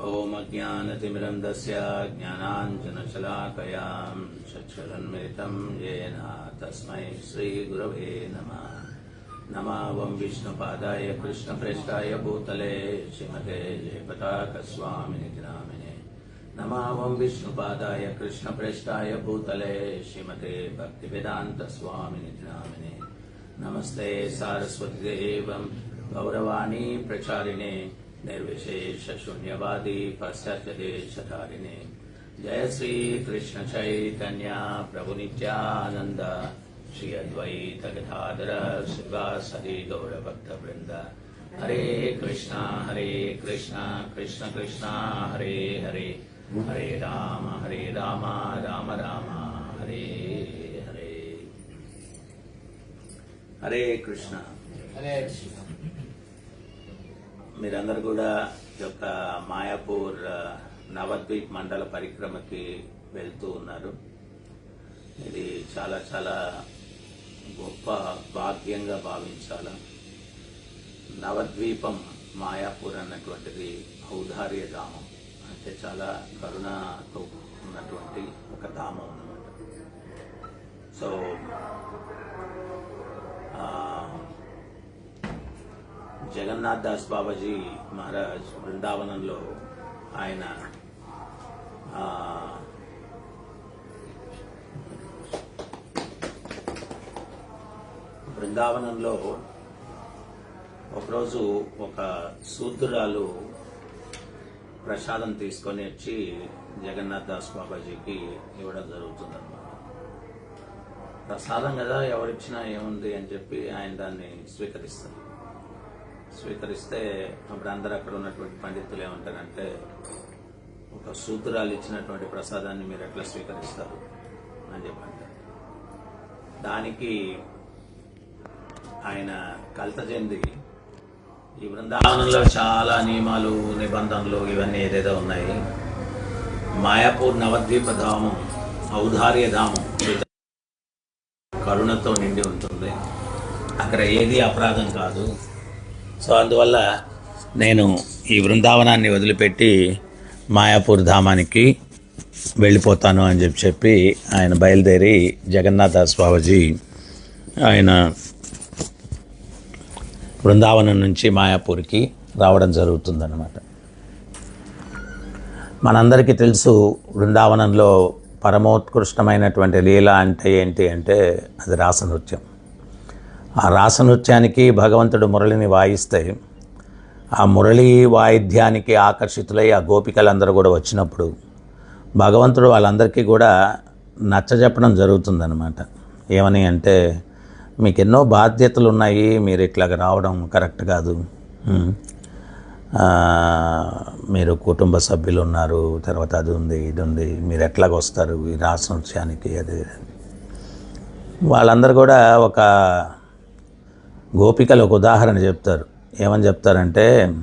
ॐ अज्ञानतिमिरन्दस्य ज्ञानाञ्जनशलाकयां चक्षुरन्मिलितं येन तस्मै श्रीगुरवे नमः। नमावं विष्णुपादाय कृष्णप्रेष्ठाय भूतले श्रीमते जयपताकस्वामिनिति नामिने। नमावं विष्णुपादाय कृष्णप्रेष्ठाय भूतले श्रीमते भक्तिवेदान्तस्वामिनिति नामिने। नमस्ते सारस्वतीदेवं, गौरवाणी प्रचारिणे। निर्विशेष शून्यवादी पश्चात पाश्चात्यदेशधारिणे जय श्री कृष्ण चैतन्य प्रभु नित्यानंद श्री अद्वैत गदाधर शिवासरी गौर भक्त वृंद हरे कृष्णा हरे कृष्णा, कृष्ण कृष्णा, हरे हरे। हरे राम हरे राम राम राम, हरे हरे। हरे कृष्णा। हरे कृष्ण। మీరందరూ కూడా ఈ యొక్క మాయాపూర్ నవద్వీప్ మండల పరిక్రమకి వెళ్తూ ఉన్నారు. ఇది చాలా చాలా గొప్ప భాగ్యంగా భావించాల. నవద్వీపం మాయాపూర్ అన్నటువంటిది ఔదార్య ధామం. అంటే చాలా కరుణతో ఉన్నటువంటి ఒక ధామం అన్నమాట. సో జగన్నాథ్ దాస్ బాబాజీ మహారాజ్ బృందావనంలో ఆయన బృందావనంలో ఒకరోజు ఒక శూద్రురాలు ప్రసాదం తీసుకొని వచ్చి జగన్నాథ్ దాస్ బాబాజీకి ఇవ్వడం జరుగుతుందన్నమాట. ప్రసాదం కదా ఎవరిచ్చినా ఏముంది అని చెప్పి ఆయన దాన్ని స్వీకరిస్తారు. స్వీకరిస్తే అప్పుడు అందరు అక్కడ ఉన్నటువంటి పండితులు ఏమంటారంటే ఒక సూత్రాలు ఇచ్చినటువంటి ప్రసాదాన్ని మీరు ఎట్లా స్వీకరిస్తారు అని చెప్పంటారు. దానికి ఆయన కలత చెంది ఈ బృందావనంలో చాలా నియమాలు నిబంధనలు ఇవన్నీ ఏదేదో ఉన్నాయి. మాయాపూర్ నవద్వీప ధామం ఔదార్య ధామం కరుణతో నిండి ఉంటుంది. అక్కడ ఏది అపరాధం కాదు. సో అందువల్ల నేను ఈ బృందావనాన్ని వదిలిపెట్టి మాయాపూర్ ధామానికి వెళ్ళిపోతాను అని చెప్పి చెప్పి ఆయన బయలుదేరి జగన్నాథ స్వామిజీ ఆయన బృందావనం నుంచి మాయాపూర్కి రావడం జరుగుతుందన్నమాట. మనందరికీ తెలుసు బృందావనంలో పరమోత్కృష్టమైనటువంటి లీల అంటే ఏంటి అంటే అది రాసనృత్యం ఆ రాసనృత్యానికి భగవంతుడు మురళిని వాయిస్తే ఆ మురళి వాయిద్యానికి ఆకర్షితులై ఆ గోపికలందరూ కూడా వచ్చినప్పుడు భగవంతుడు వాళ్ళందరికీ కూడా నచ్చజెప్పడం జరుగుతుందన్నమాట. ఏమని అంటే మీకు ఎన్నో బాధ్యతలు ఉన్నాయి మీరు ఇట్లాగ రావడం కరెక్ట్ కాదు. మీరు కుటుంబ సభ్యులు ఉన్నారు తర్వాత అది ఉంది ఇది ఉంది మీరు ఎట్లాగ వస్తారు ఈ రాసనృత్యానికి? అది. వాళ్ళందరూ కూడా ఒక గోపికలు ఒక ఉదాహరణ చెప్తారు. ఏమని చెప్తారంటే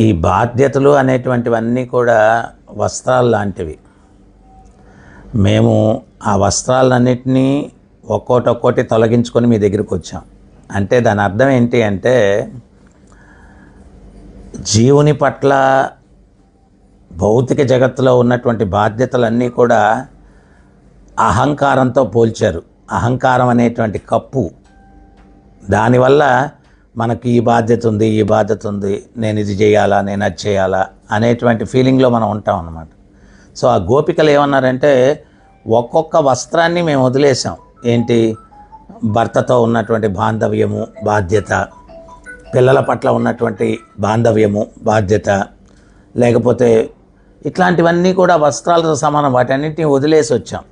ఈ బాధ్యతలు అనేటువంటివన్నీ కూడా వస్త్రాలు లాంటివి. మేము ఆ వస్త్రాలన్నింటినీ ఒక్కోటి ఒక్కోటి తొలగించుకొని మీ దగ్గరికి వచ్చాం. అంటే దాని అర్థం ఏంటి అంటే జీవుని పట్ల భౌతిక జగత్తులో ఉన్నటువంటి బాధ్యతలన్నీ కూడా అహంకారంతో పోల్చారు. అహంకారం అనేటువంటి కప్పు. దానివల్ల మనకి ఈ బాధ్యత ఉంది ఈ బాధ్యత ఉంది నేను ఇది చేయాలా నేను అది చేయాలా అనేటువంటి ఫీలింగ్లో మనం ఉంటాం అన్నమాట. సో ఆ గోపికలు ఏమన్నారంటే ఒక్కొక్క వస్త్రాన్ని మేము వదిలేసాం ఏంటి? భర్తతో ఉన్నటువంటి బాంధవ్యము బాధ్యత. పిల్లల పట్ల ఉన్నటువంటి బాంధవ్యము బాధ్యత. లేకపోతే ఇట్లాంటివన్నీ కూడా వస్త్రాలతో సమానం వాటన్నిటిని వదిలేసి వచ్చాం.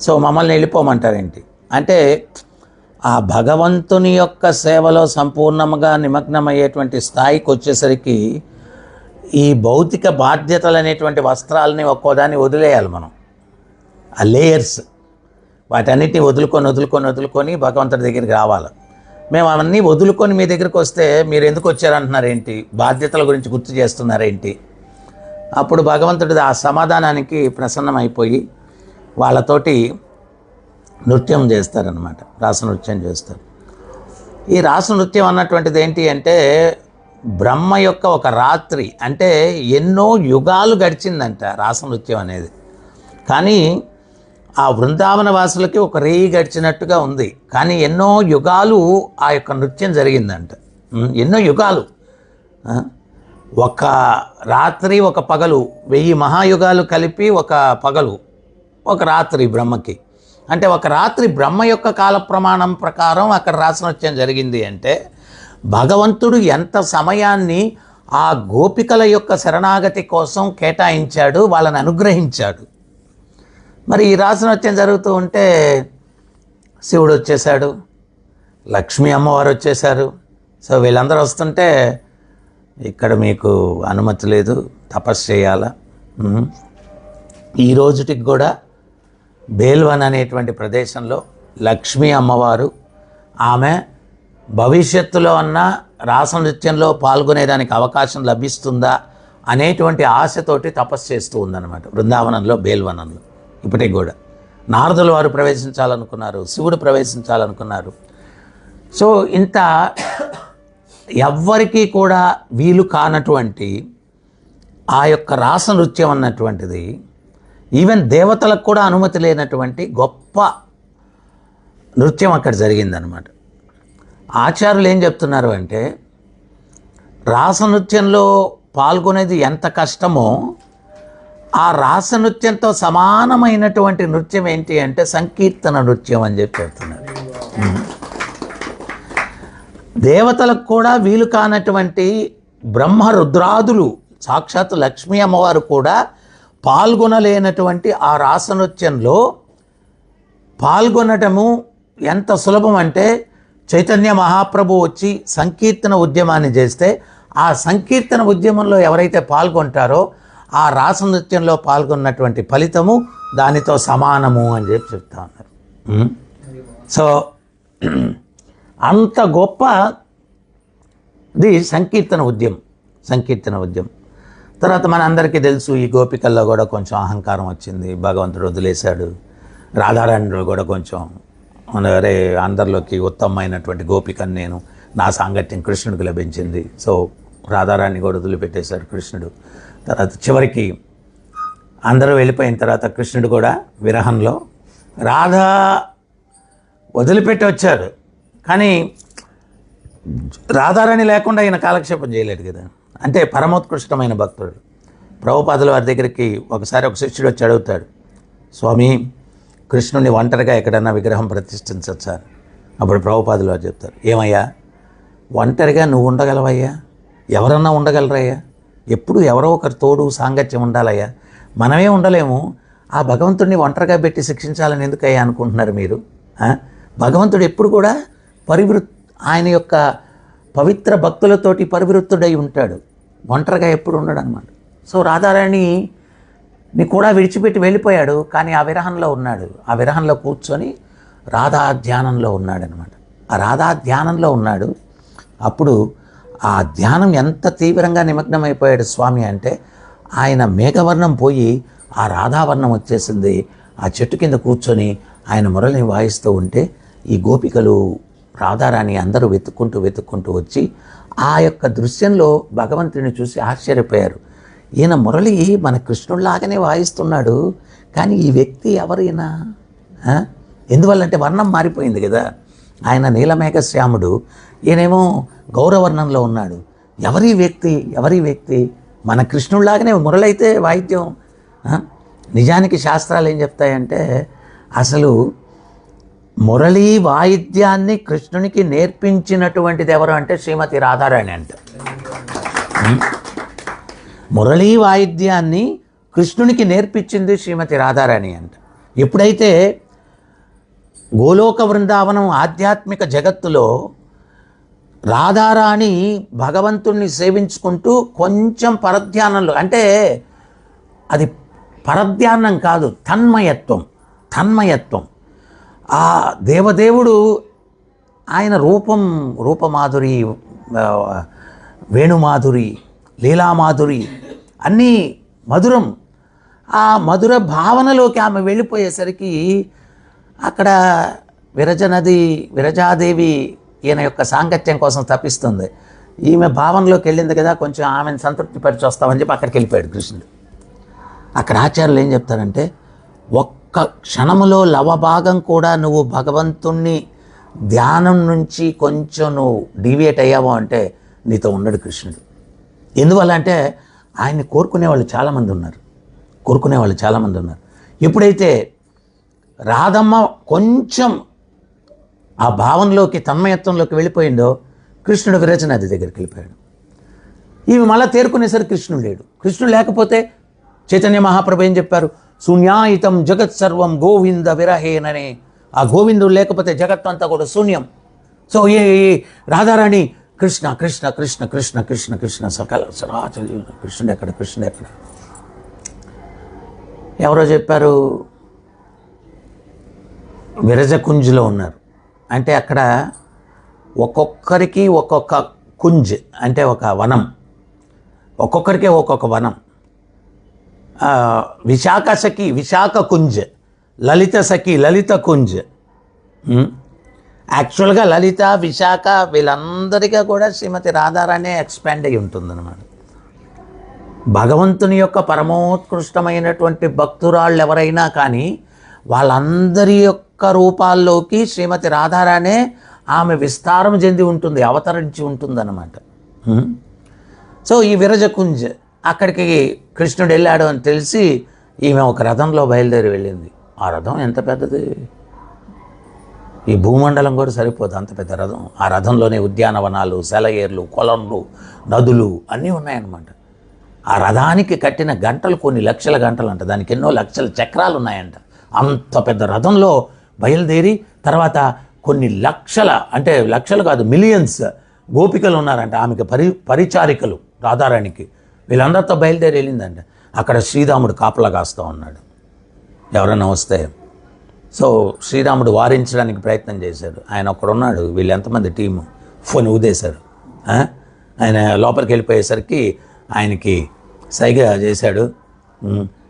సో మమ్మల్ని వెళ్ళిపోమంటారేంటి? అంటే ఆ భగవంతుని యొక్క సేవలో సంపూర్ణంగా నిమగ్నమయ్యేటువంటి స్థాయికి వచ్చేసరికి ఈ భౌతిక బాధ్యతలు అనేటువంటి వస్త్రాలని ఒక్కోదాన్ని వదిలేయాలి మనం. ఆ లేయర్స్. వాటన్నిటిని వదులుకొని వదులుకొని వదులుకొని భగవంతుడి దగ్గరికి రావాలి. మేము అవన్నీ వదులుకొని మీ దగ్గరికి వస్తే మీరు ఎందుకు వచ్చారంటున్నారేంటి? బాధ్యతల గురించి గుర్తు చేస్తున్నారేంటి? అప్పుడు భగవంతుడి ఆ సమాధానానికి ప్రసన్నమైపోయి వాళ్ళతోటి నృత్యం చేస్తారనమాట రాస నృత్యం చేస్తారు. ఈ రాస నృత్యం అన్నటువంటిది ఏంటి అంటే బ్రహ్మ యొక్క ఒక రాత్రి అంటే ఎన్నో యుగాలు గడిచిందంట రాసనృత్యం అనేది. కానీ ఆ బృందావన వాసులకి ఒక రేయి గడిచినట్టుగా ఉంది. కానీ ఎన్నో యుగాలు ఆ యొక్క నృత్యం జరిగిందంట. ఎన్నో యుగాలు. ఒక రాత్రి ఒక పగలు వెయ్యి మహాయుగాలు కలిపి ఒక పగలు. ఒక రాత్రి బ్రహ్మకి. అంటే ఒక రాత్రి బ్రహ్మ యొక్క కాల ప్రమాణం ప్రకారం అక్కడ రాసనృత్యం జరిగింది అంటే భగవంతుడు ఎంత సమయాన్ని ఆ గోపికల యొక్క శరణాగతి కోసం కేటాయించాడు వాళ్ళని అనుగ్రహించాడు. మరి ఈ రాసనృత్యం జరుగుతూ ఉంటే శివుడు వచ్చేసాడు లక్ష్మీ అమ్మవారు వచ్చేసారు సో వీళ్ళందరూ వస్తుంటే ఇక్కడ మీకు అనుమతి లేదు తపస్సు చేయాలా? ఈ రోజుటికి కూడా బేల్వన్ అనేటువంటి ప్రదేశంలో లక్ష్మీ అమ్మవారు ఆమె భవిష్యత్తులో అన్న రాసనృత్యంలో పాల్గొనేదానికి అవకాశం లభిస్తుందా అనేటువంటి ఆశతోటి తపస్సు చేస్తూ ఉందన్నమాట. బృందావనంలో బేల్వనంలో. ఇప్పటికి కూడా. నారదుల వారు ప్రవేశించాలనుకున్నారు శివుడు ప్రవేశించాలనుకున్నారు. సో ఇంత ఎవ్వరికీ కూడా వీలు కానటువంటి ఆ యొక్క రాస నృత్యం అన్నటువంటిది ఈవెన్ దేవతలకు కూడా అనుమతి లేనటువంటి గొప్ప నృత్యం అక్కడ జరిగిందనమాట ఆచార్యులు ఏం చెప్తున్నారు అంటే రాస నృత్యంలో పాల్గొనేది ఎంత కష్టమో ఆ రాస నృత్యంతో సమానమైనటువంటి నృత్యం ఏంటి అంటే సంకీర్తన నృత్యం అని చెప్పి చెప్తున్నారు. దేవతలకు కూడా వీలు కానటువంటి బ్రహ్మ రుద్రాదులు సాక్షాత్ లక్ష్మీ అమ్మవారు కూడా పాల్గొనలేనటువంటి ఆ రాస నృత్యంలో పాల్గొనటము ఎంత సులభం అంటే చైతన్య మహాప్రభు వచ్చి సంకీర్తన ఉద్యమాన్ని చేస్తే ఆ సంకీర్తన ఉద్యమంలో ఎవరైతే పాల్గొంటారో ఆ రాస నృత్యంలో పాల్గొన్నటువంటి ఫలితము దానితో సమానము అని చెప్పి చెప్తా ఉన్నారు. సో అంత గొప్ప ఇది సంకీర్తన ఉద్యమం సంకీర్తన ఉద్యమం. తర్వాత మన అందరికీ తెలుసు ఈ గోపికల్లో కూడా కొంచెం అహంకారం వచ్చింది. భగవంతుడు వదిలేశాడు. రాధారాణులు కూడా కొంచెం అరే అందరిలోకి ఉత్తమమైనటువంటి గోపికని నేను నా సాంగత్యం కృష్ణుడికి లభించింది. సో రాధారాణి కూడా వదిలిపెట్టేశాడు కృష్ణుడు. తర్వాత చివరికి అందరూ వెళ్ళిపోయిన తర్వాత కృష్ణుడు కూడా విరహంలో రాధా వదిలిపెట్టి వచ్చారు. కానీ రాధారాణి లేకుండా ఈయన కాలక్షేపం చేయలేడు కదా. అంటే పరమోత్కృష్టమైన భక్తుడు. ప్రభుపాదుల వారి దగ్గరికి ఒకసారి ఒక శిష్యుడు వచ్చి అడుగుతాడు స్వామి కృష్ణుని ఒంటరిగా ఎక్కడన్నా విగ్రహం ప్రతిష్ఠించచ్చా అప్పుడు ప్రభుపాదులు వారు చెప్తారు ఏమయ్యా ఒంటరిగా నువ్వు ఉండగలవయ్యా? ఎవరన్నా ఉండగలరయ్యా? ఎప్పుడు ఎవరో ఒకరు తోడు సాంగత్యం ఉండాలయ్యా? మనమే ఉండలేము. ఆ భగవంతుడిని ఒంటరిగా పెట్టి శిక్షించాలని ఎందుకయ్యా అనుకుంటున్నారు మీరు? భగవంతుడు ఎప్పుడు కూడా పరివృత్ ఆయన యొక్క పవిత్ర భక్తులతోటి పరివృత్తుడై ఉంటాడు. ఒంటరిగా ఎప్పుడు ఉండడు అనమాట సో రాధారాణి ని కూడా విడిచిపెట్టి వెళ్ళిపోయాడు. కానీ ఆ విరహంలో ఉన్నాడు. ఆ విరహంలో కూర్చొని రాధా ధ్యానంలో ఉన్నాడు అనమాట ఆ రాధా ధ్యానంలో ఉన్నాడు. అప్పుడు ఆ ధ్యానం ఎంత తీవ్రంగా నిమగ్నమైపోయాడు స్వామి అంటే ఆయన మేఘవర్ణం పోయి ఆ రాధావర్ణం వచ్చేసింది. ఆ చెట్టు కింద కూర్చొని ఆయన మురళిని వాయిస్తూ ఉంటే ఈ గోపికలు రాధారాణి అందరూ వెతుక్కుంటూ వెతుక్కుంటూ వచ్చి ఆ ఆ యొక్క దృశ్యంలో భగవంతుని చూసి ఆశ్చర్యపోయారు. ఈయన మురళి మన కృష్ణుడిలాగానే వాయిస్తున్నాడు కానీ ఈ వ్యక్తి ఎవరైనా? ఎందువల్లంటే వర్ణం మారిపోయింది కదా. ఆయన నీలమేఘశ్యాముడు ఈయనేమో గౌరవర్ణంలో ఉన్నాడు. ఎవరి వ్యక్తి ఎవరి వ్యక్తి? మన కృష్ణుడిలాగానే మురళైతే వాయిద్యం. నిజానికి శాస్త్రాలు ఏం చెప్తాయంటే అసలు మురళీ వాయిద్యాన్ని కృష్ణునికి నేర్పించినటువంటిది ఎవరు అంటే శ్రీమతి రాధారాణి అంట. మురళీ వాయిద్యాన్ని కృష్ణునికి నేర్పించింది శ్రీమతి రాధారాణి అంట. ఎప్పుడైతే గోలోక బృందావనం ఆధ్యాత్మిక జగత్తులో రాధారాణి భగవంతుణ్ణి సేవించుకుంటూ కొంచెం పరధ్యానంలో అంటే అది పరధ్యానం కాదు తన్మయత్వం తన్మయత్వం. ఆ దేవదేవుడు ఆయన రూపం రూపమాధురి వేణుమాధురి లీలామాధురి అన్నీ మధురం. ఆ మధుర భావనలోకి ఆమె వెళ్ళిపోయేసరికి అక్కడ విరజనది విరజాదేవి ఈయన యొక్క సాంగత్యం కోసం తప్పిస్తుంది. ఈమె భావనలోకి వెళ్ళింది కదా కొంచెం ఆమెను సంతృప్తి పరిచి వస్తామని చెప్పి అక్కడికి వెళ్ళిపోయాడు కృష్ణుడు. అక్కడ ఆచార్యులు ఏం చెప్తారంటే ఒక్క క్షణములో లవభాగం కూడా నువ్వు భగవంతుణ్ణి ధ్యానం నుంచి కొంచెం నువ్వు డీవియేట్ అయ్యావు అంటే నీతో ఉండడు కృష్ణుడు. ఎందువల్ల అంటే ఆయన్ని కోరుకునే వాళ్ళు చాలామంది ఉన్నారు. కోరుకునే వాళ్ళు చాలామంది ఉన్నారు. ఎప్పుడైతే రాధమ్మ కొంచెం ఆ భావంలోకి తన్మయత్వంలోకి వెళ్ళిపోయిందో కృష్ణుడు విరచనాది దగ్గరికి వెళ్ళిపోయాడు. ఇవి మళ్ళా తేరుకునేసరికి కృష్ణుడు లేడు. కృష్ణుడు లేకపోతే చైతన్య మహాప్రభు ఏం చెప్పారు? శూన్యాయితం జగత్ సర్వం గోవింద విరహేననే ఆ గోవిందుడు లేకపోతే జగత్తు అంతా కూడా శూన్యం. సో ఏ రాధారాణి కృష్ణ కృష్ణ కృష్ణ కృష్ణ కృష్ణ కృష్ణ సకల సరాచర కృష్ణుడు ఎక్కడ కృష్ణుడు ఎక్కడ? ఎవరో చెప్పారు? విరజకుంజ్లో ఉన్నారు. అంటే అక్కడ ఒక్కొక్కరికి ఒక్కొక్క కుంజ్ అంటే ఒక వనం. ఒక్కొక్కరికే ఒక్కొక్క వనం. విశాఖ సఖి విశాఖ కుంజ్ లలిత సఖి లలిత కుంజ్. యాక్చువల్గా లలిత విశాఖ వీళ్ళందరికీ కూడా శ్రీమతి రాధారాణే ఎక్స్పాండ్ అయి ఉంటుందన్నమాట. భగవంతుని యొక్క పరమోత్కృష్టమైనటువంటి భక్తురాళ్ళు ఎవరైనా కానీ వాళ్ళందరి యొక్క రూపాల్లోకి శ్రీమతి రాధారాణే ఆమె విస్తారం చెంది ఉంటుంది అవతరించి ఉంటుందన్నమాట. హ్మ్. సో ఈ విరజకుంజ్ అక్కడికి కృష్ణుడు వెళ్ళాడు అని తెలిసి ఈమె ఒక రథంలో బయలుదేరి వెళ్ళింది. ఆ రథం ఎంత పెద్దది? ఈ భూమండలం కూడా సరిపోదు అంత పెద్ద రథం. ఆ రథంలోనే ఉద్యానవనాలు సెలయేర్లు కొలంలు నదులు అన్నీ ఉన్నాయన్నమాట. ఆ రథానికి కట్టిన గంటలు కొన్ని లక్షల గంటలు అంట దానికి ఎన్నో లక్షల చక్రాలు ఉన్నాయంట. అంత పెద్ద రథంలో బయలుదేరి తర్వాత కొన్ని లక్షల అంటే లక్షలు కాదు మిలియన్స్ గోపికలు ఉన్నారంట. ఆమెకి పరి పరిచారికలు రాధారాణికి. వీళ్ళందరితో బయలుదేరి వెళ్ళిందంట అక్కడ శ్రీరాముడు కాపలా కాస్తూ ఉన్నాడు. ఎవరైనా వస్తే. సో శ్రీరాముడు వారించడానికి ప్రయత్నం చేశాడు. ఆయన ఒక్కడున్నాడు వీళ్ళు ఎంతమంది టీము? ఫోన్ ఊదేశారు. ఆయన లోపలికి వెళ్ళిపోయేసరికి ఆయనకి సైగ చేశాడు.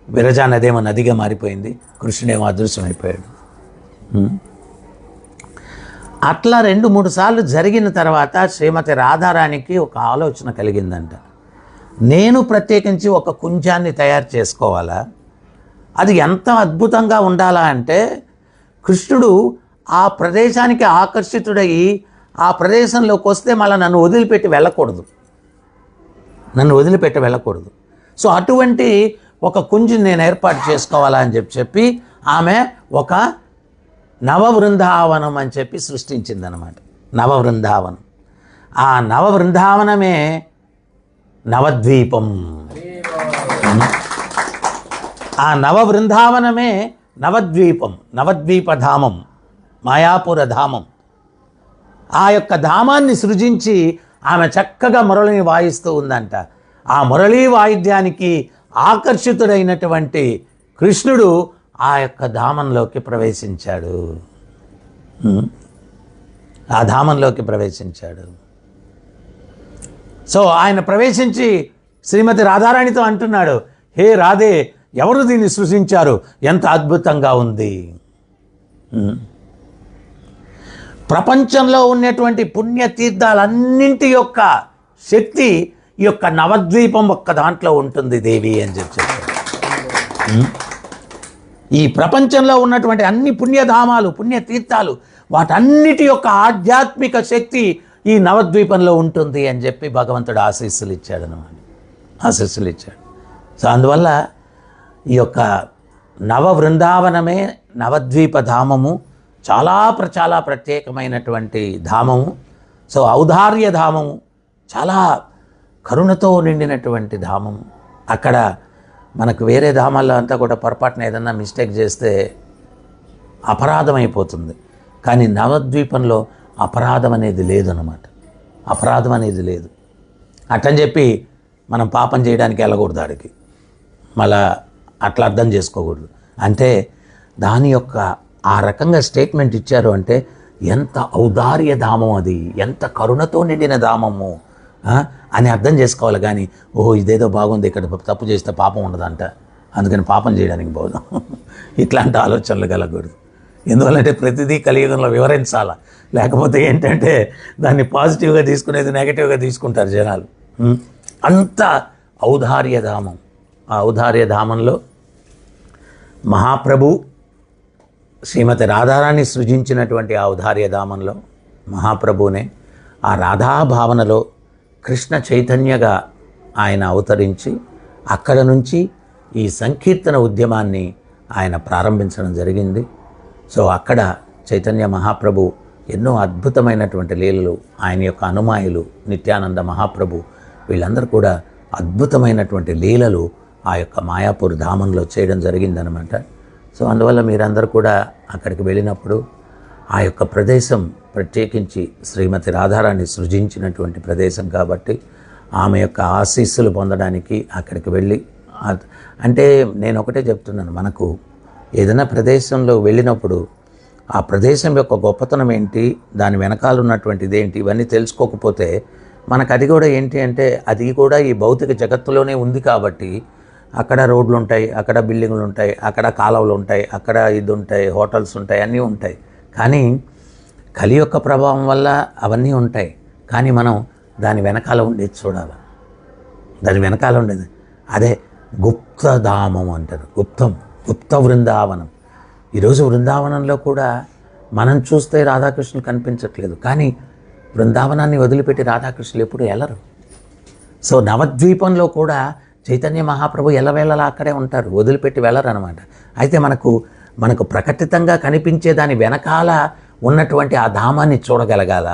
విరజా నదేమో నదిగా మారిపోయింది. కృష్ణుడేమో అదృశ్యమైపోయాడు. అట్లా రెండు మూడు సార్లు జరిగిన తర్వాత శ్రీమతి రాధారాణికి ఒక ఆలోచన కలిగిందంట. నేను ప్రత్యేకించి ఒక కుంజాన్ని తయారు చేసుకోవాలా? అది ఎంత అద్భుతంగా ఉండాలా అంటే కృష్ణుడు ఆ ప్రదేశానికి ఆకర్షితుడయి ఆ ప్రదేశంలోకి వస్తే మళ్ళీ నన్ను వదిలిపెట్టి వెళ్ళకూడదు. నన్ను వదిలిపెట్టి వెళ్ళకూడదు. సో అటువంటి ఒక కుంజుని నేను ఏర్పాటు చేసుకోవాలా అని చెప్పి చెప్పి ఆమె ఒక నవ బృందావనం అని చెప్పి సృష్టించిందనమాట నవ బృందావనం ఆ నవ బృందావనమే నవద్వీపం. ఆ నవ బృందావనమే నవద్వీపం నవద్వీపధామం మాయాపుర ధామం ఆ యొక్క ధామాన్ని సృజించి ఆమె చక్కగా మురళిని వాయిస్తూ ఉందంట. ఆ మురళీ వాయిద్యానికి ఆకర్షితుడైనటువంటి కృష్ణుడు ఆ యొక్క ధామంలోకి ప్రవేశించాడు. ఆ ధామంలోకి ప్రవేశించాడు. సో ఆయన ప్రవేశించి శ్రీమతి రాధారాణితో అంటున్నాడు హే రాధే ఎవరు దీన్ని సృష్టించారు ఎంత అద్భుతంగా ఉంది. ప్రపంచంలో ఉన్నటువంటి పుణ్యతీర్థాలన్నింటి యొక్క శక్తి ఈ యొక్క నవద్వీపం ఒక్క దాంట్లో ఉంటుంది దేవి అని చెప్పి చెప్పారు. ఈ ప్రపంచంలో ఉన్నటువంటి అన్ని పుణ్యధామాలు పుణ్యతీర్థాలు వాటన్నిటి యొక్క ఆధ్యాత్మిక శక్తి ఈ నవద్వీపంలో ఉంటుంది అని చెప్పి భగవంతుడు ఆశీస్సులు ఇచ్చాడు అనమాట ఆశీస్సులు ఇచ్చాడు సో అందువల్ల ఈ యొక్క నవ బృందావనమే నవద్వీప ధామము చాలా ప్ర చాలా ప్రత్యేకమైనటువంటి ధామము. సో ఔదార్య ధామము చాలా కరుణతో నిండినటువంటి ధామము. అక్కడ మనకు వేరే ధామాల్లో అంతా కూడా పొరపాటున ఏదన్నా మిస్టేక్ చేస్తే అపరాధం అయిపోతుంది కానీ నవద్వీపంలో అపరాధం అనేది లేదన్నమాట. అపరాధం అనేది లేదు. అట్టని చెప్పి మనం పాపం చేయడానికి వెళ్ళకూడదు ఆడికి. మళ్ళా అట్లా అర్థం చేసుకోకూడదు. అంటే దాని యొక్క ఆ రకంగా స్టేట్మెంట్ ఇచ్చారు అంటే ఎంత ఔదార్య ధామం అది ఎంత కరుణతో నిండిన ధామము అని అర్థం చేసుకోవాలి కానీ ఓహో ఇదేదో బాగుంది ఇక్కడ తప్పు చేస్తే పాపం ఉండదంట. అందుకని పాపం చేయడానికి పోదాం. ఇట్లాంటి ఆలోచనలు కలగకూడదు. ఎందువల్లంటే ప్రతిదీ కలియుగంలో వివరించాలా? లేకపోతే ఏంటంటే దాన్ని పాజిటివ్గా తీసుకునేది నెగటివ్గా తీసుకుంటారు జనాలు? అంత ఔదార్య ధామం. ఆ ఔదార్య ధామంలో మహాప్రభు శ్రీమతి రాధారాణి సృజించినటువంటి ఆ ఔదార్య ధామంలో మహాప్రభునే ఆ రాధా భావనలో కృష్ణ చైతన్యగా ఆయన అవతరించి అక్కడ నుంచి ఈ సంకీర్తన ఉద్యమాన్ని ఆయన ప్రారంభించడం జరిగింది. సో అక్కడ చైతన్య మహాప్రభు ఎన్నో అద్భుతమైనటువంటి లీలలు ఆయన యొక్క అనుమాయులు నిత్యానంద మహాప్రభు వీళ్ళందరూ కూడా అద్భుతమైనటువంటి లీలలు ఆ యొక్క మాయాపూర్ ధామంలో చేయడం జరిగిందనమాట. సో అందువల్ల మీరందరూ కూడా అక్కడికి వెళ్ళినప్పుడు ఆ యొక్క ప్రదేశం ప్రత్యేకించి శ్రీమతి రాధారాణి సృజించినటువంటి ప్రదేశం కాబట్టి ఆమె యొక్క ఆశీస్సులు పొందడానికి అక్కడికి వెళ్ళి అంటే నేను ఒకటే చెప్తున్నాను మనకు ఏదైనా ప్రదేశంలో వెళ్ళినప్పుడు ఆ ప్రదేశం యొక్క గొప్పతనం ఏంటి దాని వెనకాల ఉన్నటువంటిది ఏంటి ఇవన్నీ తెలుసుకోకపోతే మనకు అది కూడా ఏంటి అంటే అది కూడా ఈ భౌతిక జగత్తులోనే ఉంది కాబట్టి అక్కడ రోడ్లు ఉంటాయి అక్కడ బిల్డింగ్లు ఉంటాయి అక్కడ కాలువలు ఉంటాయి అక్కడ ఇది ఉంటాయి హోటల్స్ ఉంటాయి అన్నీ ఉంటాయి. కానీ కలి యొక్క ప్రభావం వల్ల అవన్నీ ఉంటాయి. కానీ మనం దాని వెనకాల ఉండేది చూడాలి? దాని వెనకాల ఉండేది. అదే గుప్తధామం అంటారు. గుప్తం. గుప్త బృందావనం ఈరోజు బృందావనంలో కూడా మనం చూస్తే రాధాకృష్ణులు కనిపించట్లేదు. కానీ బృందావనాన్ని వదిలిపెట్టి రాధాకృష్ణులు ఎప్పుడు వెళ్ళరు సో నవద్వీపంలో కూడా చైతన్య మహాప్రభు ఎలవేళలా అక్కడే ఉంటారు. వదిలిపెట్టి వెళ్ళరు అనమాట అయితే మనకు మనకు ప్రకటితంగా కనిపించే దాని వెనకాల ఉన్నటువంటి ఆ ధామాన్ని చూడగలగాల?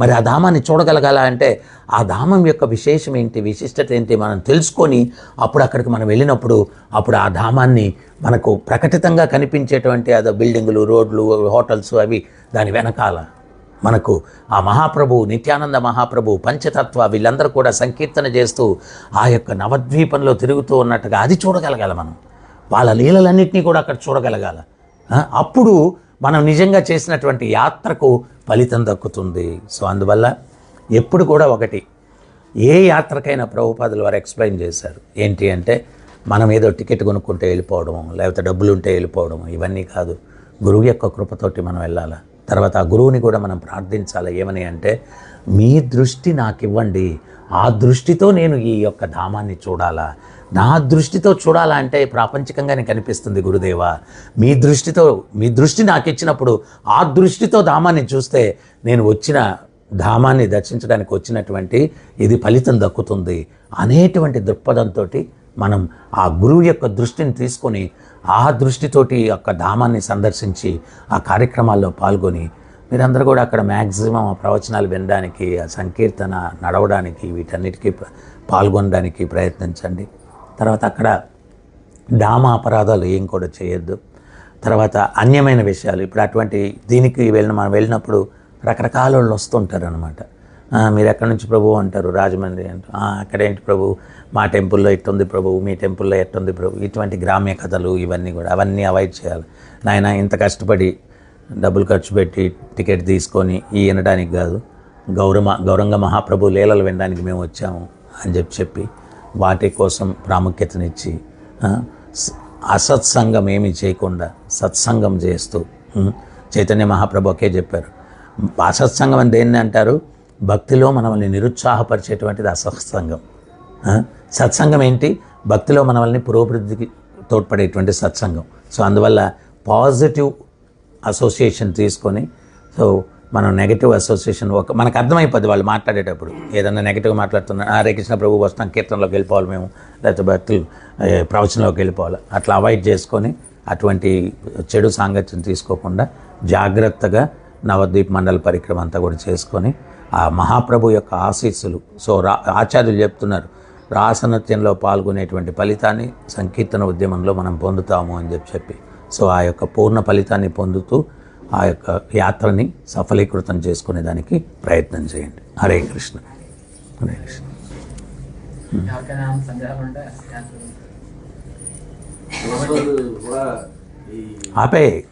మరి ఆ ధామాన్ని చూడగలగాల అంటే ఆ ధామం యొక్క విశేషం ఏంటి విశిష్టత ఏంటి మనం తెలుసుకొని అప్పుడు అక్కడికి మనం వెళ్ళినప్పుడు అప్పుడు ఆ ధామాన్ని మనకు ప్రకటితంగా కనిపించేటువంటి అదో బిల్డింగులు రోడ్లు హోటల్స్ అవి దాని వెనకాల మనకు ఆ మహాప్రభు నిత్యానంద మహాప్రభు పంచతత్వ వీళ్ళందరూ కూడా సంకీర్తన చేస్తూ ఆ యొక్క నవద్వీపంలో తిరుగుతూ ఉన్నట్టుగా అది చూడగలగాలి మనం. వాళ్ళ లీలలన్నింటినీ కూడా అక్కడ చూడగలగాల. అప్పుడు మనం నిజంగా చేసినటువంటి యాత్రకు ఫలితం దక్కుతుంది. సో అందువల్ల ఎప్పుడు కూడా ఒకటి ఏ యాత్రకైనా ప్రభుపాదులు వారు ఎక్స్ప్లెయిన్ చేశారు. ఏంటి అంటే మనం ఏదో టికెట్ కొనుక్కుంటే వెళ్ళిపోవడం లేకపోతే డబ్బులు ఉంటే వెళ్ళిపోవడం ఇవన్నీ కాదు. గురువు యొక్క కృపతోటి మనం వెళ్ళాలా? తర్వాత ఆ గురువుని కూడా మనం ప్రార్థించాలి? ఏమని అంటే మీ దృష్టి నాకు ఇవ్వండి ఆ దృష్టితో నేను ఈ యొక్క ధామాన్ని చూడాలా? నా దృష్టితో చూడాలంటే ప్రాపంచికంగానే కనిపిస్తుంది గురుదేవ. మీ దృష్టితో మీ దృష్టి నాకు ఇచ్చినప్పుడు ఆ దృష్టితో ధామాన్ని చూస్తే నేను వచ్చిన ధామాన్ని దర్శించడానికి వచ్చినటువంటి ఇది ఫలితం దక్కుతుంది అనేటువంటి దృక్పథంతో మనం ఆ గురువు యొక్క దృష్టిని తీసుకొని ఆ దృష్టితోటి యొక్క ధామాన్ని సందర్శించి ఆ కార్యక్రమాల్లో పాల్గొని మీరందరూ కూడా అక్కడ మ్యాక్సిమం ఆ ప్రవచనాలు వినడానికి ఆ సంకీర్తన నడవడానికి వీటన్నిటికీ ప- పాల్గొనడానికి ప్రయత్నించండి. తర్వాత అక్కడ డామా అపరాధాలు ఏం కూడా చేయొద్దు. తర్వాత అన్యమైన విషయాలు ఇప్పుడు అటువంటి దీనికి వెళ్ళిన మనం వెళ్ళినప్పుడు రకరకాల వాళ్ళు వస్తుంటారు అనమాట మీరు ఎక్కడి నుంచి ప్రభు అంటారు? రాజమండ్రి అంటారు. అక్కడేంటి ప్రభు? మా టెంపుల్లో ఎట్టుంది ప్రభు? మీ టెంపుల్లో ఎట్టుంది ప్రభు? ఇటువంటి గ్రామ్య కథలు ఇవన్నీ కూడా అవన్నీ అవాయిడ్ చేయాలి. నాయన ఇంత కష్టపడి డబ్బులు ఖర్చు పెట్టి టికెట్ తీసుకొని ఈ వినడానికి కాదు గౌరవ గౌరంగ మహాప్రభు లీలలు వినడానికి మేము వచ్చాము అని చెప్పి చెప్పి వాటి కోసం ప్రాముఖ్యతనిచ్చి అసత్సంగం ఏమీ చేయకుండా సత్సంగం చేస్తూ చైతన్య మహాప్రభు ఒకే చెప్పారు. అసత్సంగం అని దేన్ని అంటారు? భక్తిలో మనల్ని నిరుత్సాహపరిచేటువంటిది అసత్సంగం. సత్సంగం ఏంటి? భక్తిలో మనల్ని పురోభివృద్ధికి తోడ్పడేటువంటి సత్సంగం. సో అందువల్ల పాజిటివ్ అసోసియేషన్ తీసుకొని సో మనం నెగిటివ్ అసోసియేషన్ ఒక మనకు అర్థమైపోద్ది వాళ్ళు మాట్లాడేటప్పుడు. ఏదన్నా నెగిటివ్ మాట్లాడుతున్నా "ఆ, హరే కృష్ణ ప్రభు వస్తాం కీర్తనలోకి వెళ్ళిపోవాలి మేము లేకపోతే భక్తులు ప్రవచనలోకి ప్రవచనంలోకి వెళ్ళిపోవాలి. అట్లా అవాయిడ్ చేసుకొని అటువంటి చెడు సాంగత్యం తీసుకోకుండా జాగ్రత్తగా నవద్వీప్ మండల పరిక్రమ అంతా కూడా చేసుకొని ఆ మహాప్రభు యొక్క ఆశీస్సులు సో రా ఆచార్యులు చెప్తున్నారు రాసనృత్యంలో పాల్గొనేటువంటి ఫలితాన్ని సంకీర్తన ఉద్యమంలో మనం పొందుతాము అని చెప్పి చెప్పి. సో ఆ యొక్క పూర్ణ ఫలితాన్ని పొందుతూ ఆ యొక్క యాత్రని సఫలీకృతం చేసుకునే దానికి ప్రయత్నం చేయండి. హరే కృష్ణ. హరే కృష్ణ. ఆపే.